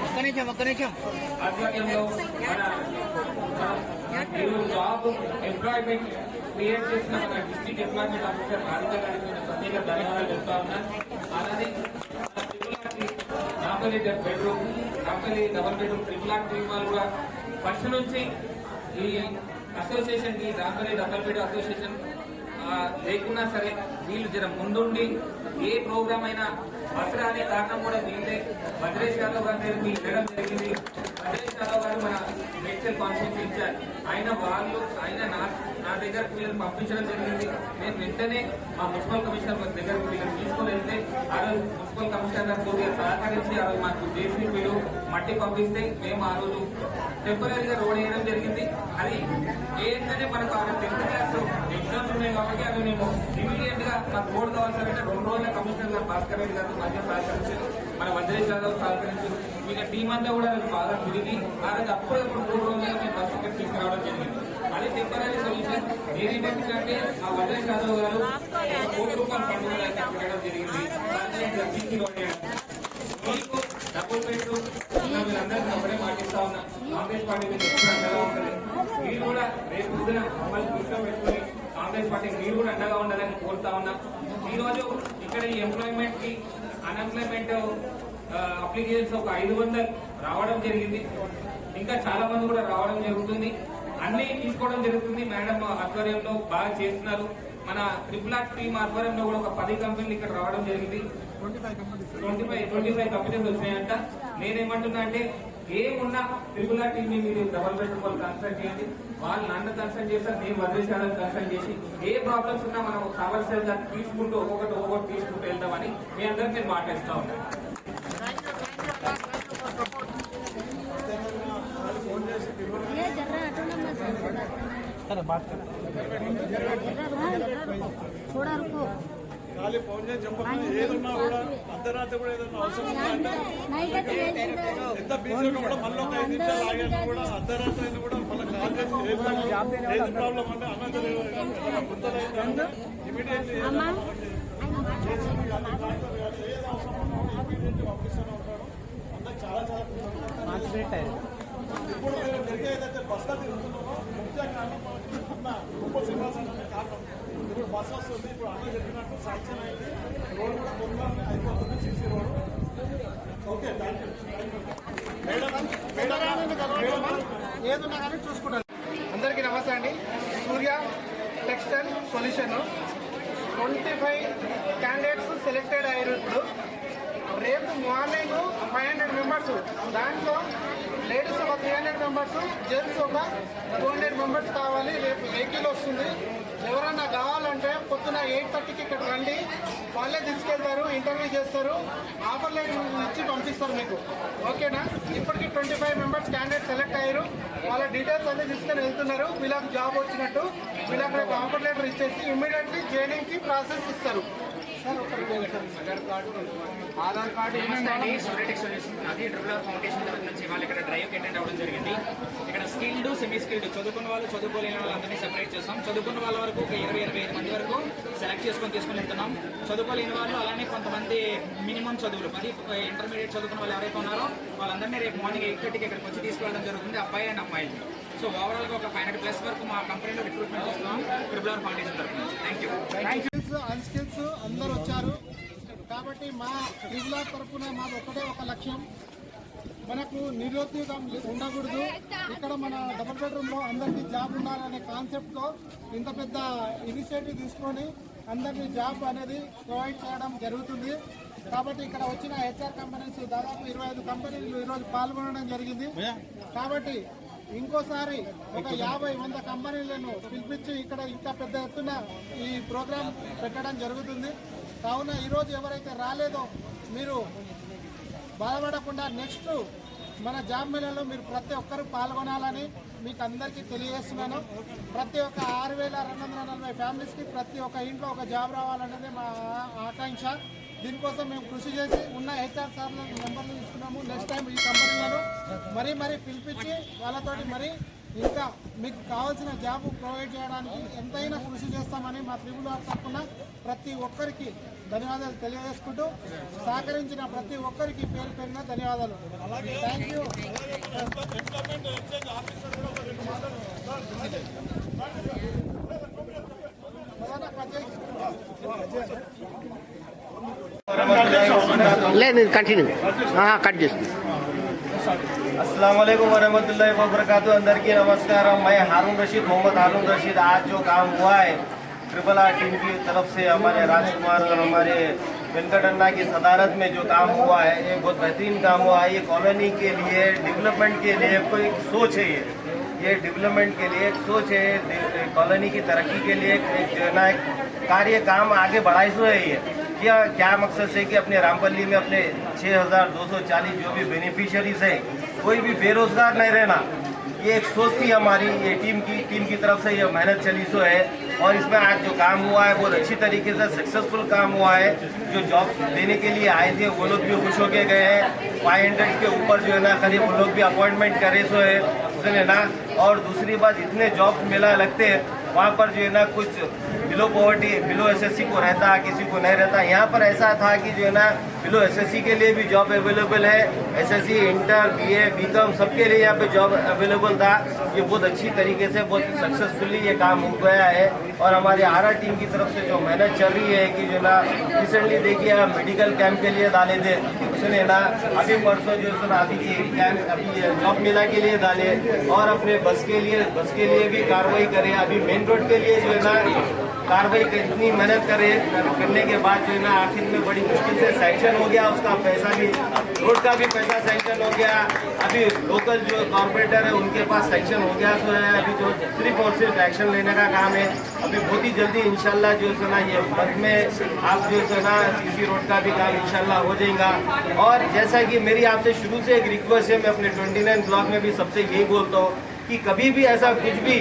ఒక్క నిమిషం ఒక్క నిమిషం జాబ్ ఎంప్లాయ్మెంట్ క్రియేట్ చేసిన మన డిస్ట్రిక్ట్ ఎంప్లాయ్మెంట్ ఆఫీసర్ భారత గారికి నేను ప్రత్యేక ధన్యవాదాలు చెప్తా ఉన్నాను అలానే మన triple RT Napalli bedroom Napalli double bedroom triple RT వాళ్ళు కూడా ఫస్ట్ నుంచి ఈ అసోసియేషన్కి నాపల్లి డబల్ బెడ్ అసోసియేషన్ లేకున్నా సరే వీళ్ళు జర ముందుండి ఏ ప్రోగ్రామ్ అయినా బసరా అనే కారణం కూడా వీళ్ళే. భద్రేష్ యాదవ్ గారి దగ్గర జరిగింది. భద్రేష్ యాదవ్ గారు మన మెడికల్ కాన్ఫరెన్స్ ఇచ్చారు ఆయన వాళ్ళు ఆయన నా నా దగ్గర వీళ్ళని పంపించడం జరిగింది. నేను వెంటనే మా మున్సిపల్ కమిషనర్ గారి దగ్గర వీళ్ళని తీసుకుని వెళ్తే ఆ రోజు మున్సిపల్ కమిషనర్ గారు కొద్దిగా సహకరించి ఆ రోజు మాకు జేసీపీలు మట్టి పంపిస్తే మేము ఆ రోజు టెంపరీగా రోడ్ వేయడం జరిగింది. అది ఏంటంటే మనకు ఆ టెన్త్ క్లాస్ ఎగ్జామ్స్ ఉన్నాయి కాబట్టి అవి మేము ఇమీడియట్గా మాకు బోర్డు కావాల్సిందంటే రెండు రోజుల కమిషనర్ గారు భాస్కర్ రెడ్డి గారు మధ్య సహకరించారు. మన వజ్రేష్ యాదవ్ సహకరించారు. ఇక టీం అంతా కూడా నాకు బాగా తిరిగి ఆ రోజు అప్పుడప్పుడు మూడు రోజులుగా మేము బస్ ఇక్కడ తీసుకురావడం జరిగింది. అది టెంపరీ సొల్యూషన్ నేనేంటంటే ఆ వజ్రేష్ యాదవ్ గారు కోటి రూపాయల ఫండ్ పెట్టడం జరిగింది. డబ్బులు పెట్టు సీసీ రోడ్ వేయడం. మీరందరికీ ఒకటే మాటిస్తా ఉన్నా. కాంగ్రెస్ పార్టీ మీద ఎప్పుడు అండగా ఉంటుంది మీరు కూడా రేపు పొద్దున మమ్మల్ని కూర్చోబెట్టుకుని కాంగ్రెస్ పార్టీ మీరు కూడా అండగా ఉండాలని కోరుతా ఉన్నా. ఈరోజు ఇక్కడ ఈ ఎంప్లాయ్మెంట్కి అన్ఎంప్లాయ్మెంట్ అప్లికేషన్స్ ఒక ఐదు వందలు రావడం జరిగింది. ఇంకా చాలా మంది కూడా రావడం జరుగుతుంది. అన్ని తీసుకోవడం జరుగుతుంది. మేడం ఆధ్వర్యంలో బాగా చేస్తున్నారు. మన ట్రిపుల్ ఆర్ టీమ్ ఆధ్వర్యంలో కూడా ఒక పది కంపెనీలు ఇక్కడ రావడం జరిగింది. Twenty five twenty five companies వచ్చినాయంట. నేనేమంటున్నా అంటే ఏమున్నా ట్రిపుల్ ఆర్ టీమ్ మీరు డబల్ బెడ్రూమ్ వాళ్ళు కన్సల్ట్ చేయండి వాళ్ళు నన్ను కన్సల్ట్ చేస్తారు నేను వదిలేసాలని కన్సల్ట్ చేసి ఏ ప్రాబ్లమ్స్ ఉన్నా మనం కావాల్సిన తీసుకుంటూ ఒక్కొక్కటి ఒక్కొక్కటి తీసుకుంటూ వెళ్తామని మీ అందరికి నేను మాట్లాడుతూ ఉన్నాను ये जर्रा हटो ना मत थोड़ा रुको ఖాళీ ఫోన్ చేసి చెప్పకుండా ఏదన్నా కూడా అర్ధరాత్రి కూడా ఏదైనా అవసరం ఉందంటే ఎంత బిజీ కూడా మళ్ళీ ఒక ఐదు నిమిషాలు ఆగాను కూడా అర్ధరాత్రి అయినా కూడా మళ్ళీ కాల్ చేసి ఏది ప్రాబ్లం అంటే అనంతరం ఇమీడియట్లీ చాలా చాలా ఇప్పుడు జరిగేదైతే బస్సులో తిరుగుతున్నామో ముఖ్యంగా కుటుంబ సింహాసనం బస్సు వస్తుంది ఇప్పుడు అన్న చెప్పినట్టు శాంక్షన్ అయింది రోడ్ కూడా పొందాలని అయిపోతుంది C C road okay thank you ఏదున్నా కానీ చూసుకుంటాను అందరికీ నమస్తే అండి. Surya textile solution. Twenty five candidates selected అయ్యారు ఇప్పుడు. రేపు మార్నింగ్ ఫైవ్ హండ్రెడ్ మెంబర్స్ దాంట్లో లేడీస్ ఒక త్రీ హండ్రెడ్ మెంబర్స్ జెంట్స్ ఒక టూ హండ్రెడ్ మెంబర్స్ కావాలి. రేపు వెహికల్ వస్తుంది. ఎవరన్నా కావాలంటే పొద్దున ఎయిట్ థర్టీకి ఇక్కడ రండి. వాళ్ళే తీసుకెళ్తారు ఇంటర్వ్యూ చేస్తారు. ఆఫర్ లెటర్ ఇచ్చి పంపిస్తారు మీకు. ఓకేనా? ఇప్పటికి twenty five members candidate select అయ్యారు. వాళ్ళ డీటెయిల్స్ అన్ని తీసుకొని వెళ్తున్నారు. వీళ్ళకి జాబ్ వచ్చినట్టు. వీళ్ళకి రేపు ఆఫర్ లెటర్ ఇచ్చేసి ఇమ్మీడియట్లీ జాయినింగ్కి ప్రాసెస్ ఇస్తారు. ఆధార్ కార్డు ఏమండి సూర్యటెక్ సొల్యూషన్ అది ట్రిపుల్ ఫౌండేషన్ తరఫు నుంచి వాళ్ళు ఇక్కడ డ్రైవ్కి అటెండ్ అవ్వడం జరిగింది. ఇక్కడ స్కిల్డ్ సెమీ స్కిల్డ్ చదువుకున్న వాళ్ళు చదువుకోలేని వాళ్ళందరినీ సెపరేట్ చేస్తాం. చదువుకున్న వాళ్ళ వరకు ఒక ఇరవై ఇరవై ఐదు మంది వరకు సెలెక్ట్ చేసుకొని తీసుకుని వెళ్తున్నాం. చదువుకోలేని వాళ్ళు అలానే కొంతమంది మినిమం చదువులు పది ఇంటర్మీడియట్ చదువుకున్న వాళ్ళు ఎవరైతే ఉన్నారో వాళ్ళందరినీ రేపు మార్నింగ్ ఎయిట్ థర్టీకి ఇక్కడికి వచ్చి తీసుకెళ్ళడం జరుగుతుంది. అబ్బాయి అండ్ అమ్మాయిలు. సో ఓవరాల్గా ఒక ఫైవ్ హండ్రెడ్ ప్లస్ వరకు మా కంపెనీలో రిక్రూట్మెంట్ చేస్తున్నాం. ట్రిపుల్ ఆర్ ఫౌండేషన్ తరఫు నుంచి. థ్యాంక్ యూ స్కిల్స్ అన్స్కిల్స్ అందరు వచ్చారు. కాబట్టి మా ట్రిబులార్ తరఫున మాది ఒకటే ఒక లక్ష్యం. మనకు నిరుద్యోగం ఉండకూడదు. ఇక్కడ మన డబుల్ బెడ్రూమ్లో అందరికీ జాబ్ ఉండాలనే కాన్సెప్ట్తో ఇంత పెద్ద ఇనిషియేటివ్ తీసుకొని అందరికీ జాబ్ అనేది ప్రొవైడ్ చేయడం జరుగుతుంది. కాబట్టి ఇక్కడ వచ్చిన హెచ్ఆర్ కంపెనీస్ దాదాపు ఇరవై ఐదు కంపెనీలు ఈరోజు పాల్గొనడం జరిగింది. కాబట్టి ఇంకోసారి ఒక యాభై వంద కంపెనీలను పిలిపించి ఇక్కడ ఇంకా పెద్ద ఎత్తున ఈ ప్రోగ్రాం పెట్టడం జరుగుతుంది. కావున ఈరోజు ఎవరైతే రాలేదో మీరు బాధపడకుండా నెక్స్ట్ మన జాబ్ మేళలో మీరు ప్రతి ఒక్కరూ పాల్గొనాలని మీకు అందరికీ తెలియజేస్తున్నాను. ప్రతి ఒక్క ఆరు వేల రెండు వందల నలభై ఫ్యామిలీస్కి ప్రతి ఒక్క ఇంట్లో ఒక జాబ్ రావాలనేది మా ఆకాంక్ష. దీనికోసం మేము కృషి చేసి ఉన్న హెచ్ఆర్ సార్ల నెంబర్లు తీసుకున్నాము. నెక్స్ట్ టైం ఈ కంపెనీలను మరీ మరీ పిలిపించి వాళ్ళతోటి మరీ ఇంకా మీకు కావాల్సిన జాబ్ ప్రొవైడ్ చేయడానికి ఎంతైనా కృషి చేస్తామని మా త్రిబుల్ ఆర్ తరఫున ప్రతి ఒక్కరికి ధన్యవాదాలు తెలియజేసుకుంటూ సహకరించిన ప్రతి ఒక్కరికి పేరు పేరున ధన్యవాదాలు. థ్యాంక్ యూ లేదు కంటిన్యూ కట్ చేస్తుంది अस्सलाम वालेकुम वरहमतुल्लाहि वबरकातुहू अंदर की नमस्कार मैं हारून रशीद मोहम्मद हारून रशीद आज जो काम हुआ है ट्रिपल आर टीम की तरफ से हमारे राजकुमार और हमारे वेंकट अन्ना की सदारत में जो काम हुआ है ये बहुत बेहतरीन काम हुआ है ये कॉलोनी के लिए डेवलपमेंट के लिए कोई एक सोच है ये ये डेवलपमेंट के लिए एक सोच है दे- कॉलोनी की तरक्की के लिए एक एक जो है ना एक कार्य काम आगे बढ़ाई सो है ये क्या क्या मकसद से कि अपने रामपल्ली में अपने 6240 जो भी बेनिफिशियरीज है, कोई भी बेरोजगार नहीं रहना। ये एक सोच थी हमारी, ये टीम की टीम की तरफ़ से ये मेहनत चली, सो है। और इसमें आज जो काम हुआ है, बहुत अच्छी तरीके से सक्सेसफुल काम हुआ है। जो जॉब देने के लिए आए थे, वो लोग भी खुश होके गए हैं। फाइव हंड्रेड के ऊपर जो है ना, करीब वो लोग भी अपॉइंटमेंट करे, सो है। उसने ना, और दूसरी बात, इतने जॉब मेला लगते हैं, वहाँ पर जो है ना, कुछ बिलो पॉवर्टी बिलो एसएससी को रहता किसी को नहीं रहता। यहाँ पर ऐसा था कि जो है ना बिलो एसएससी के लिए भी जॉब अवेलेबल है। एसएससी इंटर बीए बीकॉम सबके लिए यहाँ पे जॉब अवेलेबल था। ये बहुत अच्छी तरीके से, बहुत सक्सेसफुली ये काम हो गया है। और हमारे आर टीम की तरफ़ से जो मेहनत चल रही है कि जो ना रिसेंटली देखिए मेडिकल कैंप के लिए डाले थे। उसने ना, अभी परसों जो है ना अभी कैंप अभी जॉब मेला के लिए डाले। और अपने बस के लिए, बस के लिए भी कार्रवाई करे। अभी मेन रोड के लिए जो है ना कार्रवाई इतनी मेहनत करे, करने के बाद जो है ना, आखिर में बड़ी मुश्किल से सैंक्शन हो गया, उसका पैसा भी, रोड का भी पैसा सैंक्शन हो गया। अभी लोकल जो कॉर्पोरेटर है, उनके पास सैंक्शन हो गया तो है, अभी जो सिर्फ़ और सिर्फ़ एक्शन लेने का काम है। अभी बहुत ही जल्दी इंशाल्लाह जो है ना, ये मत में आप जो है ना सीसी रोड का भी काम इंशाल्लाह हो जाएगा। और जैसा कि मेरी आपसे शुरू से एक रिक्वेस्ट है, मैं अपने 29 ब्लॉक में भी सबसे यही बोलता हूँ कि कभी भी ऐसा कुछ भी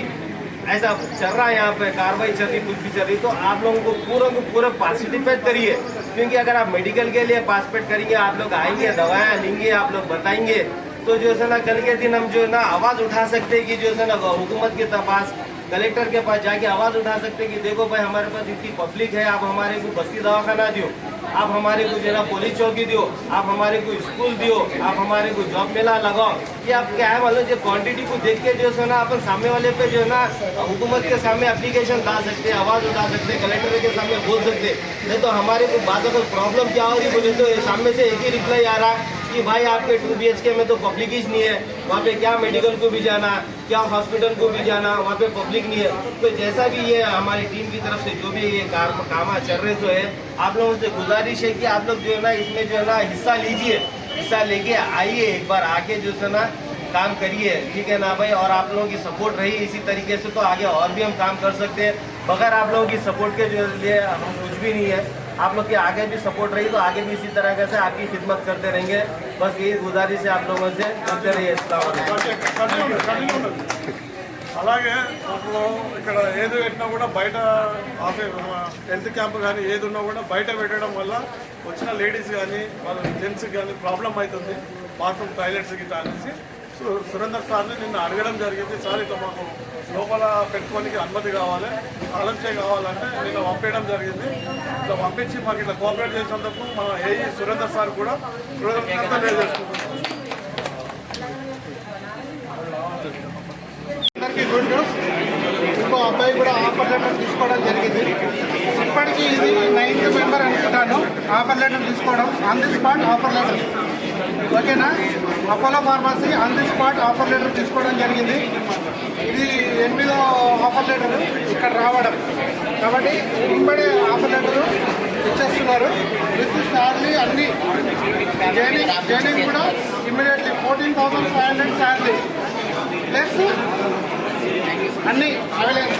ऐसा चल रहा है यहाँ पे, कार्रवाई चल रही, कुछ भी चल रही तो आप लोगों को पूरा को पूरा पार्टिसिपेट करिए। क्योंकि अगर आप मेडिकल के लिए पार्टिसिपेट करेंगे, आप लोग आएँगे दवाएँ लेंगे, आप लोग बताएँगे तो जो है ना, कल के दिन हम जो है ना आवाज़ उठा सकते हैं कि जो है ना, हुकूमत के पास कलेक्टर के पास जाके आवाज़ उठा सकते कि देखो भाई, हमारे पास इतनी पब्लिक है, आप हमारे को बस्ती दवाखाना दियो, आप हमारे को जो ना पुलिस चौकी दियो, आप हमारे को स्कूल दियो, आप हमारे को जॉब मेला लगाओ। ये आप क्या है मतलब जो क्वांटिटी को देख के जो है ना, अपन सामने वाले पे जो है ना, हुकूमत के सामने एप्लीकेशन डाल सकते हैं, आवाज़ उठा सकते हैं, कलेक्टर के सामने बोल सकते नहीं तो हमारे को बातों को प्रॉब्लम क्या हो रही बोले तो सामने से एक ही रिप्लाई आ रहा। है कि भाई आपके टू बी में तो पब्लिक ही नहीं है। वहाँ पे क्या मेडिकल को भी जाना, क्या हॉस्पिटल को भी जाना, वहाँ पे पब्लिक नहीं है। तो जैसा भी ये हमारी टीम की तरफ़ से जो भी ये कार, काम चल रहे जो है, आप लोगों से गुजारिश है कि आप लोग जो है ना, इसमें जो है ना, हिस्सा लीजिए। हिस्सा लेके आइए एक बार आके जो है ना, काम करिए। ठीक है ना भाई? और आप लोगों की सपोर्ट रही इसी तरीके से तो आगे और भी हम काम कर सकते हैं। बगैर आप लोगों की सपोर्ट के जो लिए हम कुछ भी नहीं है। आप लोग की आगे भी सपोर्ट रही तो आगे भी इसी तरह से आपकी खिदमत करते रहेंगे। बस यही गुजारिश है आप लोगों से करते रहिए अस्सलाम वालेकुम। అలాగే ఇప్పుడు ఇక్కడ ఏది పెట్టినా కూడా బయట ఆఫీస్ హెల్త్ క్యాంప్ కానీ ఏది ఉన్నా కూడా బయట పెట్టడం వల్ల వచ్చిన లేడీస్ కానీ వాళ్ళ జెంట్స్కి కానీ ప్రాబ్లం అవుతుంది బాత్రూమ్ టాయిలెట్స్ గిట్లా అనేసి సు- సురేందర్ సార్ని నిన్న అడగడం జరిగింది. సార్ ఇట్లా మాకు లోపల పెట్టుకోనికి అనుమతి కావాలి ఆలంచే కావాలంటే నిన్న పంపించడం జరిగింది. ఇట్లా పంపించి మాకు ఇట్లా కోఆపరేట్ చేసినందుకు మన ఏఈ సురేందర్ సార్ కూడా తెలియజేసుకుంటున్నాం. అందరికీ గుడ్ న్యూస్ ఇంకో అబ్బాయి కూడా ఆఫర్ లెటర్ తీసుకోవడం జరిగింది ఇప్పటికీ ఇది నైన్త్ మెంబర్ అనుకుంటాను. ఆఫర్ లెటర్ తీసుకోవడం. On the spot offer letter ఓకేనా Apollo pharmacy on the spot offer letter తీసుకోవడం జరిగింది ఇది ఎనిమిదో ఆఫర్ లెటర్ ఇక్కడ రావడం కాబట్టి ఇప్పుడే ఆఫర్ లెటర్ ఇచ్చేస్తున్నారు విత్ శాలరీ అన్ని జైనింగ్ జైనింగ్ కూడా immediately fourteen thousand five hundred salary plus అన్ని అవైలబుల్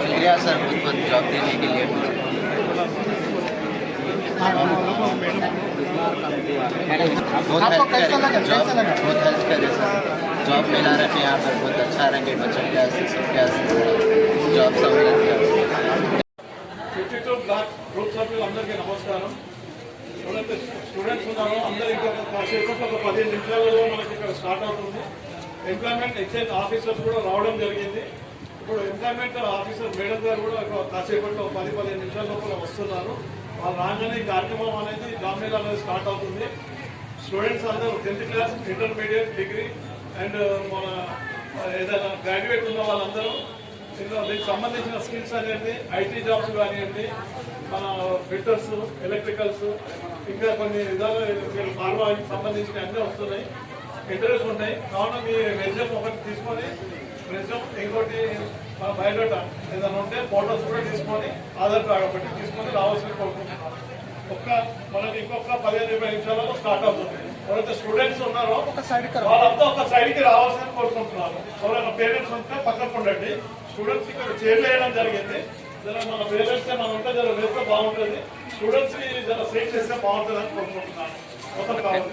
शुक्रिया सर बहुत बहुत जॉब देने के लिए बहुत आपको हेल्प कैसा लगा? करे जॉब कैसा लगा? बहुत हेल्प करे सर जॉब मिला रखे यहाँ पर बहुत अच्छा रहे बच्चों के वास्ते सबके वास्ते जॉब सहूलियत के वास्ते ఫిఫ్టీ టూ బ్లాక్ గ్రూప్ సభ్యులందరికీ నమస్కారం ఎవరైతే స్టూడెంట్స్ ఉన్నారో అందరూ ఇంకొక కాసేపు ఒక పదిహేను నిమిషాలలో మనకి ఇక్కడ స్టార్ట్ అవుతుంది ఎంప్లాయ్మెంట్ ఎక్స్చేంజ్ ఆఫీసర్స్ కూడా రావడం జరిగింది ఇప్పుడు ఎంప్లాయ్మెంట్ ఆఫీసర్ మేడం గారు కూడా ఒక కాసేపట్లో ఒక పది పదిహేను నిమిషాల లోపల వస్తున్నారు వాళ్ళు రాగానే కార్యక్రమం అనేది జామీల్ అనేది స్టార్ట్ అవుతుంది. స్టూడెంట్స్ అందరూ tenth class intermediate degree and మన ఏదైనా గ్రాడ్యుయేట్ ఉన్న వాళ్ళందరూ దీనికి సంబంధించిన స్కిల్స్ అనేది ఐటీ జాబ్స్ కానివ్వండి మన ఫిల్టర్స్ ఎలక్ట్రికల్స్ ఇంకా కొన్ని విధాలు ఫార్మాకి సంబంధించిన అన్నీ వస్తున్నాయి. ఇంటర్వ్యూస్ ఉన్నాయి. కావున మీ రెజ్యూమ్ ఒకటి తీసుకొని రెజ్యూమ్ ఇంకోటి బయోడేటా ఏదైనా ఉంటే ఫోటోస్ కూడా తీసుకొని ఆధార్ కార్డ్ ఒకటి తీసుకొని రావాల్సిన కోరుకుంటున్నాం. ఒక్క మనకి ఇంకొక పదిహేను ఇరవై నిమిషాలలో స్టార్ట్ అవుతుంది. ఎవరైతే స్టూడెంట్స్ ఉన్నారో వాళ్ళంతా ఒక సైడ్కి రావాల్సిన కోరుకుంటున్నారు. ఎవరైనా పేరెంట్స్ ఉంటే పక్కకు ఉండండి. స్టూడెంట్స్ ఇక్కడ చేర్లేయడం జరిగింది. జర మన పేరెంట్స్ మనం ఉంటే జర వేస్తే బాగుంటుంది. స్టూడెంట్స్కి జర సేట్ చేస్తే బాగుంటుంది అని కోరుకుంటున్నాను. మొత్తం కావాలి.